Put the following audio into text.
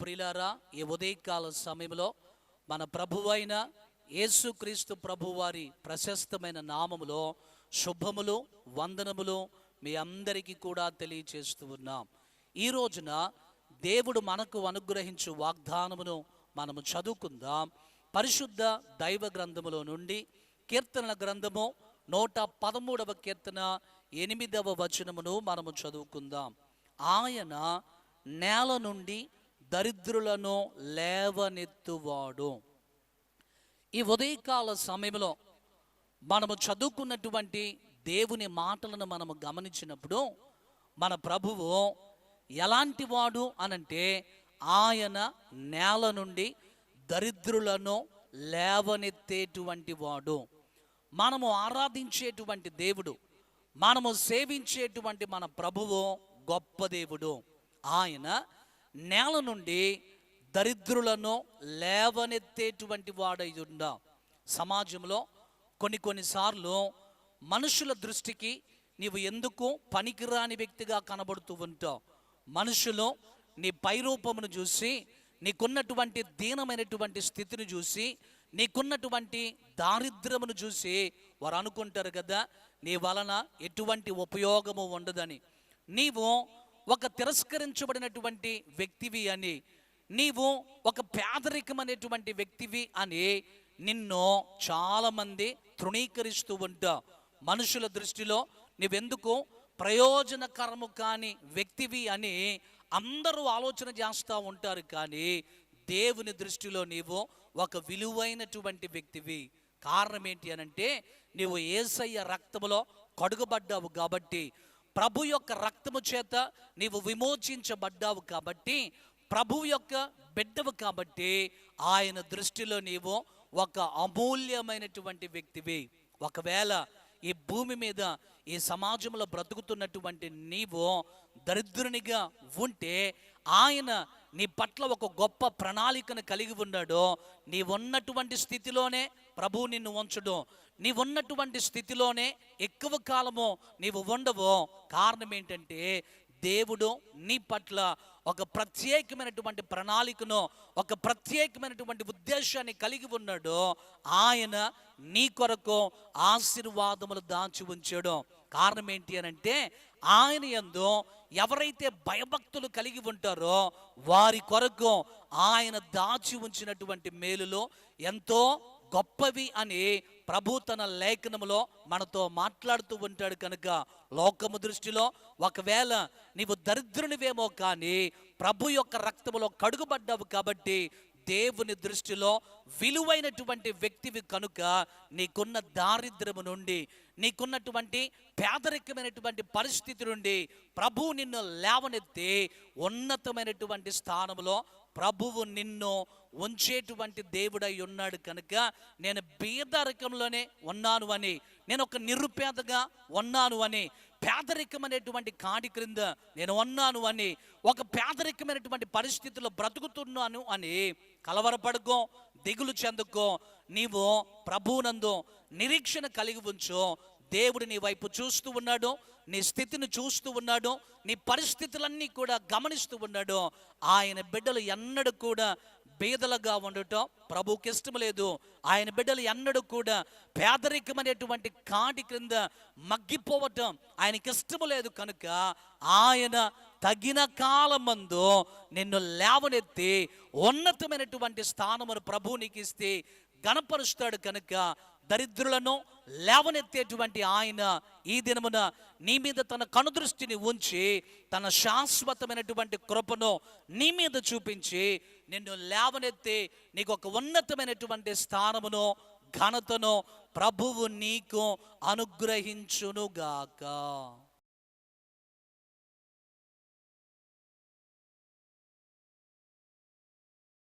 ప్రిలారా ఈ ఉదయకాల సమయంలో మన ప్రభువైన యేసుక్రీస్తు ప్రభువారి ప్రశస్తమైన నామములో శుభములు వందనములు మీ అందరికీ కూడా తెలియచేస్తూ ఉన్నాం. ఈ రోజున దేవుడు మనకు అనుగ్రహించు వాగ్దానమును మనము చదువుకుందాం. పరిశుద్ధ దైవ గ్రంథములో నుండి కీర్తనల గ్రంథము నూట పదమూడవ కీర్తన ఎనిమిదవ వచనమును మనము చదువుకుందాం. ఆయన నేల నుండి దరిద్రులను లేవనెత్తువాడు. ఈ ఉదయకాల సమయంలో మనము చదువుకున్నటువంటి దేవుని మాటలను మనము గమనించినప్పుడు మన ప్రభువు ఎలాంటి వాడు అనంటే ఆయన నేల నుండి దరిద్రులను లేవనెత్తేటువంటి వాడు. మనము ఆరాధించేటువంటి దేవుడు మనము సేవించేటువంటి మన ప్రభువు గొప్ప దేవుడు. ఆయన నేల నుండి దరిద్రులను లేవనెత్తేటువంటి వాడై ఉండా. సమాజంలో కొన్ని కొన్నిసార్లు మనుషుల దృష్టికి నీవు ఎందుకు పనికిరాని వ్యక్తిగా కనబడుతూ ఉంటావు? మనుషులు నీ పైరూపమును చూసి నీకున్నటువంటి దీనమైనటువంటి స్థితిని చూసి నీకున్నటువంటి దారిద్ర్యమును చూసి వారు అనుకుంటారు కదా నీ వలన ఎటువంటి ఉపయోగము ఉండదని. నీవు ఒక తిరస్కరించబడినటువంటి వ్యక్తివి అని నీవు ఒక పేదరికం అనేటువంటి వ్యక్తివి అని నిన్ను చాలామంది తృణీకరిస్తూ ఉంటా. మనుషుల దృష్టిలో నువ్వెందుకు ప్రయోజనకరము కాని వ్యక్తివి అని అందరూ ఆలోచన చేస్తూ ఉంటారు కానీ దేవుని దృష్టిలో నీవు ఒక విలువైనటువంటి వ్యక్తివి. కారణం ఏంటి అనంటే నీవు ఏసయ్య రక్తములో కడుగబడ్డావు కాబట్టి ప్రభు యొక్క రక్తము చేత నీవు విమోచించబడ్డావు కాబట్టి ప్రభు యొక్క బిడ్డవు కాబట్టి ఆయన దృష్టిలో నీవు ఒక అమూల్యమైనటువంటి వ్యక్తివి. ఒకవేళ ఈ భూమి మీద ఈ సమాజంలో బ్రతుకుతున్నటువంటి నీవు దరిద్రునిగా ఉంటే ఆయన నీ పట్ల ఒక గొప్ప ప్రణాళికను కలిగి ఉన్నాడు. నీ ఉన్నటువంటి స్థితిలోనే ప్రభు నిన్ను ఉంచడం. నీ ఉన్నటువంటి స్థితిలోనే ఎక్కువ కాలము నీవు ఉండవు. కారణం ఏంటంటే దేవుడు నీ పట్ల ఒక ప్రత్యేకమైనటువంటి ప్రణాళికను ఒక ప్రత్యేకమైనటువంటి ఉద్దేశాన్ని కలిగి ఉన్నాడు. ఆయన నీ కొరకు ఆశీర్వాదములు దాచి ఉంచాడు. కారణం ఏంటి అని అంటే ఆయన ఎందు ఎవరైతే భయభక్తులు కలిగి ఉంటారో వారి కొరకు ఆయన దాచి ఉంచినటువంటి మేలులో ఎంతో గొప్పవి అని ప్రభు తన లేఖనములో మనతో మాట్లాడుతూ ఉంటాడు కనుక లోకము దృష్టిలో ఒకవేళ నీవు దరిద్రునివేమో కానీ ప్రభు యొక్క రక్తములో కడుగుబడ్డావు కాబట్టి దేవుని దృష్టిలో విలువైనటువంటి వ్యక్తివి కనుక నీకున్న దారిద్ర్యము నుండి నీకున్నటువంటి పేదరికమైనటువంటి పరిస్థితి నుండి ప్రభు నిన్ను లేవనెత్తి ఉన్నతమైనటువంటి స్థానంలో ప్రభువు నిన్ను ఉంచేటువంటి దేవుడై ఉన్నాడు కనుక నేను బీదరికంలోనే ఉన్నాను అని నేను ఒక నిరుపేదగా ఉన్నాను అని పేదరికం అనేటువంటి కాడి క్రింద నేను ఉన్నాను అని ఒక పేదరికమైనటువంటి పరిస్థితుల్లో బ్రతుకుతున్నాను అని కలవరపడుకో దిగులు చెందుకో నీవు ప్రభువునందు నిరీక్షణ కలిగి ఉంచు దేవుడు నీ వైపు చూస్తూ ఉన్నాడు నీ స్థితిని చూస్తూ ఉన్నాడు నీ పరిస్థితులన్నీ కూడా గమనిస్తూ ఉన్నాడు. ఆయన బిడ్డలు ఎన్నడూ కూడా బీదలుగా ఉండటం ప్రభుకి ఇష్టం లేదు. ఆయన బిడ్డలు ఎన్నడూ కూడా పేదరికం అనేటువంటి కాటి క్రింద మగ్గిపోవటం ఆయనకి ఇష్టం లేదు కనుక ఆయన తగిన కాలమందు నిన్ను లేవనెత్తి ఉన్నతమైనటువంటి స్థానమును ప్రభు నీకు ఇస్తే గణపరుస్తాడు కనుక దరిద్రులను లేవనెత్తేటువంటి ఆయన ఈ దినమున నీ మీద తన కనుదృష్టిని ఉంచి తన శాశ్వతమైనటువంటి కృపను నీ మీద చూపించి నిన్ను లేవనెత్తి నీకు ఒక ఉన్నతమైనటువంటి స్థానమును ఘనతను ప్రభువు నీకు అనుగ్రహించునుగాక.